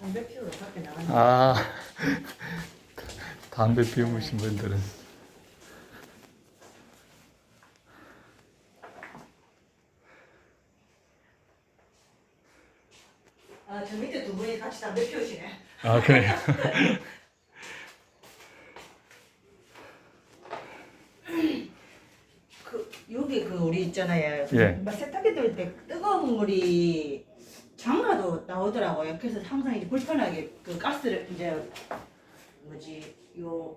담배 피우러 밖에 나가는 아 담배 피우신 분들은 아, 저 밑에 두 분이 같이 담배 피우시네. 아 그래요. 그 여기 그 우리 있잖아요. 예. 막 세탁기 돌때 뜨거운 물이 장가도 나오더라고요. 그래서 항상 이제 불편하게 그 가스를 이제 뭐지 요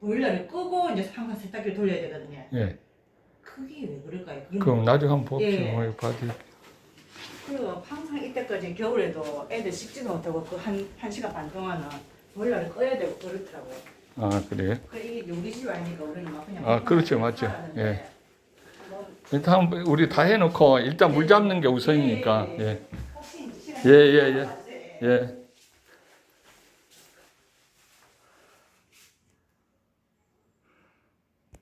보일러를 끄고 이제 항상 세탁기를 돌려야 되거든요. 예. 그게 왜 그럴까요? 그게 그럼 나중에 한번 봅시다. 예. 어, 바디. 그리고 항상 이때까지 겨울에도 애들 씻지도 못하고 그 한 한 시간 반 동안은 보일러를 꺼야 되고 그렇더라고요. 아 그래요? 그 이게 우리 집 아니니까 우리는 막 그냥 아, 그렇죠, 맞죠. 예. 뭐 일단 우리 다 해놓고 일단 물 잡는 게 우선이니까. 예. 혹시 예, 예, 예. 예. 예.